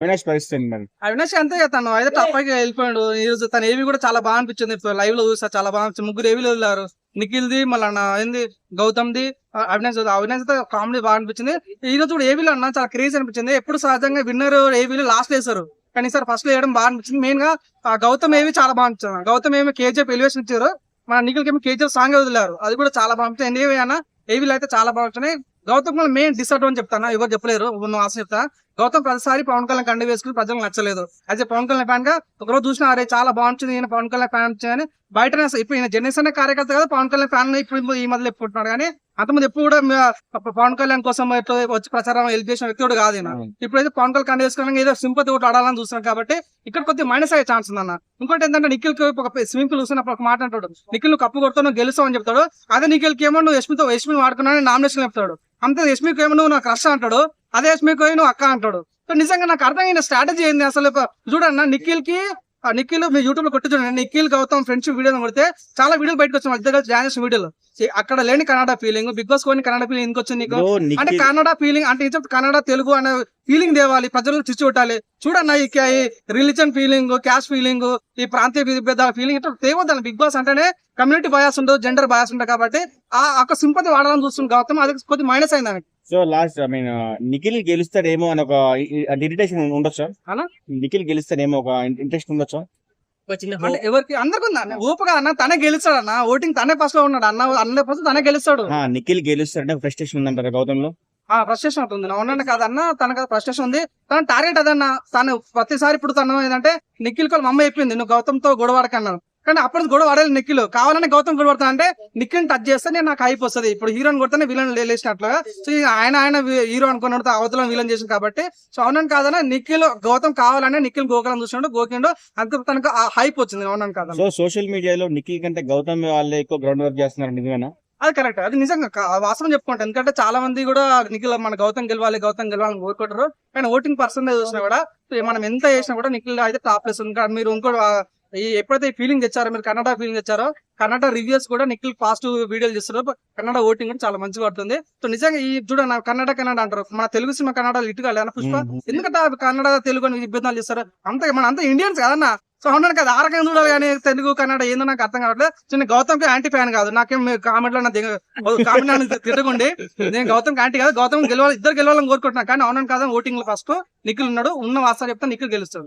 అవినాష్ పరిస్థితి మరి? అవినాష్ అంతే తను. అయితే టప్పకి వెళ్ళిపోయాడు. ఈ రోజు తన ఏవి కూడా చాలా బాగా అనిపించింది. లైవ్లో చూసా చాలా బాగా అనిపించింది. ముగ్గురు ఏవి వదిలారు నిఖిల్ ది మళ్ళీ ఏంది? గౌతమ్ ది అవినాష్ అవినాష్ అయితే కామెడీ బాగా అనిపించింది. ఈ రోజు కూడా ఏవీలో అన్న చాలా క్రేజ్ అనిపించింది. ఎప్పుడు సహజంగా విన్నర్ ఏవీలో లాస్ట్ వేశారు. కానీ సార్ ఫస్ట్ వేయడం బాగా అనిపించింది. మెయిన్గా గౌతమ్ ఏవి చాలా బాగా అనిపించింది. గౌతమ్ ఏమి కేజీఎఫ్ ఎలివేషన్ ఇచ్చారు. మన నిఖిల్ ఏమో కేజీఎఫ్ సాంగ్ వదిలారు. అది కూడా చాలా బాగా అనిపించింది. ఏవి అన్న ఏవీలు అయితే చాలా బాగుంటున్నాయి గౌతమ్ మెయిన్ డిసడ్వాంటేజ్ చెప్తాను ఎవరు చెప్పలేరు ఉన్న ఆశ చెప్తా. గౌతమ్ ప్రతిసారి పవన్ కళ్యాణ్ కండి వేసుకుని ప్రజలకు నచ్చలేదు. అయితే పవన్ కళ్యాణ్ ఫ్యాన్గా ఒకరోజు చూసిన అరే చాలా బాగుంటుంది ఈయన పవన్ కళ్యాణ్ ఫ్యాన్ అని బయట ఇప్పుడు ఈయన జనరేషన్ కార్యకర్త కదా పవన్ కళ్యాణ్ ఫ్యాన్ ఇప్పుడు ఈ మధ్యలో ఎప్పుడున్నాడు కానీ అంతమంది ఎప్పుడు కూడా పవన్ కళ్యాణ్ కోసం వచ్చి ప్రచారం హెల్ప్ చేసిన వ్యక్తి కూడా కాదు. ఇప్పుడైతే పవన్ కళ్యాణ్ కండి వేసుకోవడానికి ఏదో సింపతి ఒకటి ఆడాలని చూస్తున్నాం కాబట్టి ఇక్కడ కొద్దిగా మైనస్ అయ్యే ఛాన్స్ ఉందన్న. ఇంకోటి ఏంటంటే నిఖిల్కి ఒక స్విమ్మింగ్ పూల్ చూసినప్పుడు ఒక మాట అంటాడు. నిఖిల్ నువ్వు కప్పు కొడతావు నువ్వు గెలుస్తావు అని చెప్తాడు. అదే నిఖిల్కి ఏమో నువ్వు యశ్మితో యశ్మిని వాడుకున్నావు నామినేషన్ చెప్తాడు. అంతే యశ్మికి ఏమో నువ్వు నాకు క్రష్ అంటాడు అదే యశ్మికి పోయి నువ్వు అక్క అంటాడు. సో నిజంగా నాకు అర్థమైన స్ట్రాటజీ ఏంది అసలు? చూడన్నా చూడన్న నిఖిల్కి నిఖిల్ మీ యూట్యూబ్లో కొట్టి చూడండి. నిఖిల్ గౌతమ్ ఫ్రెండ్షిప్ వీడియో కొడితే చాలా వీడియోలు బయటకు వచ్చాయి మధ్య జాయిన్ చేసిన వీడియోలు. అక్కడ లేని కన్నడ ఫీలింగ్ బిగ్ బాస్ కోని కన్నడ ఫీలింగ్ ఎందుకు వచ్చింది నీకు? అంటే కన్నడ ఫీలింగ్ అంటే చెప్తా కన్నడ తెలుగు అనే ఫీలింగ్ తేవాలి ప్రజలకు చిచ్చు కొట్టాలి. చూడన్న ఈ రిలీజన్ ఫీలింగ్ క్యాస్ట్ ఫీలింగ్ ఈ ప్రాంతీయ ఫీలింగ్ ఇట్లా తేవద్దాను బిగ్ బాస్ అంటేనే కమ్యూనిటీ బయాస్ ఉండదు జెండర్ బయాస్ ఉంటుంది కాబట్టి ఆ ఒక సింపతి వాడాలని చూస్తుంది గౌతమ్ అది కొద్దిగా మైనస్ అయింది. So last I mean Nikhil గెలుస్తాడేమో అని ఒక ఇరిటేషన్ ఉండొచ్చా? అలా? నిఖిల్ గెలుస్తాడేమో ఒక ఇంట్రెస్ట్ ఉండొచ్చా? అంటే ఎవరికి అందరికి ఉందా? అన్న ఊపగా అన్న తనే గెలుస్తాడు అన్న. ఓటింగ్ తనే ఫస్ట్లో ఉన్నాడు అన్న అన్న ఫస్ట్ తనే గెలుస్తాడు. ఆ, నిఖిల్ గెలుస్తాడంటే ఫ్రస్ట్రేషన్ ఉందంటారు గౌతమ్లో ఆ ఫ్రస్ట్రేషన్ అవుతుంది. అవునండి కాదన్న తనకు ఫ్రస్ట్రేషన్ ఉంది. తన టార్గెట్ అదన్న. తను ప్రతిసారి ఇప్పుడు తను ఏంటంటే నిఖిల్ వాళ్ళ మమ్మ చెప్పింది నువ్వు గౌతమ్తో గొడవ ఆడకన్నాను కానీ అప్పుడు గొడవ ఆడాలి నిఖిల్. కావాలని గౌతమ్ గొడవ పడతా అంటే నిఖిల్ టచ్ చేస్తే నేను నాకు హైప్ వస్తుంది. ఇప్పుడు హీరోని కొడితేనే విలన్ లేచినట్లుగా. సో ఆయన ఆయన హీరో అనుకున్నాడు అవతల విలన్ చేసింది కాబట్టి. సో అవునని కాదన్న నిఖిల్ గౌతమ్ కావాలనే నిఖిల్ గోకులం చూసినాడు గోకిండు అంత తనకు హైప్ వచ్చింది. అవునని కాదన్న. సో సోషల్ మీడియాలో నిఖిల్ కంటే గౌతమ్ వాళ్ళే ఎక్కువ గ్రౌండ్ వర్క్ చేస్తున్నారు నిజమేనా? అది కరెక్ట్ అది నిజంగా వాస్తవం చెప్పుకుంటా. ఎందుకంటే చాలా మంది కూడా నిఖిల్ మన గౌతమ్ గెలవాలి గౌతమ్ గెలవాలని కోరుకుంటారు కానీ ఓటింగ్ పర్సెంటేజ్ చూసినా కూడా మనం ఎంత చేసినా కూడా నిఖిల్ అయితే టాప్ ప్లేస్ ఉంది మీరు ఇంకో ఎప్పుడైతే ఫీలింగ్ తెచ్చారో మీరు కన్నడ ఫీలింగ్ తెచ్చారో కన్నడ రివ్యూస్ కూడా నిఖిల్ పాజిటివ్ వీడియోలు చేస్తారు కన్నడ ఓటింగ్ కూడా చాలా మంచిగా పడుతుంది. సో నిజంగా ఈ చూడండి కన్నడ కన్నడ అంటారు. మన తెలుగు సినిమా కన్నడ ఇటుగా లేదా పుష్ప. ఎందుకంటే కన్నడ తెలుగు అని ఇబ్బందులు చేస్తారు. అంత మన అంతా ఇండియన్స్ కదన్నా. సో అవును కదా ఆ రకంగా చూడాలి కానీ తెలుగు కన్నడ ఏందో నాకు అర్థం కావట్లేదు. చిన్న గౌతమ్కి యాంటీ ఫ్యాన్ కాదు. నాకేం కామెంట్లో కామెంట్ తిట్టకుండి. నేను గౌతమ్ యాంటీ కాదు. గౌతమ్ గెలవాలి ఇద్దరు గెలవాలని కోరుకుంటున్నా కానీ అవునని కాదు ఓటింగ్లో ఫస్ట్ నిఖిల్ ఉన్నాడు. ఉన్న వాస్తవం చెప్తే నిఖిల్ గెలుస్తాడు.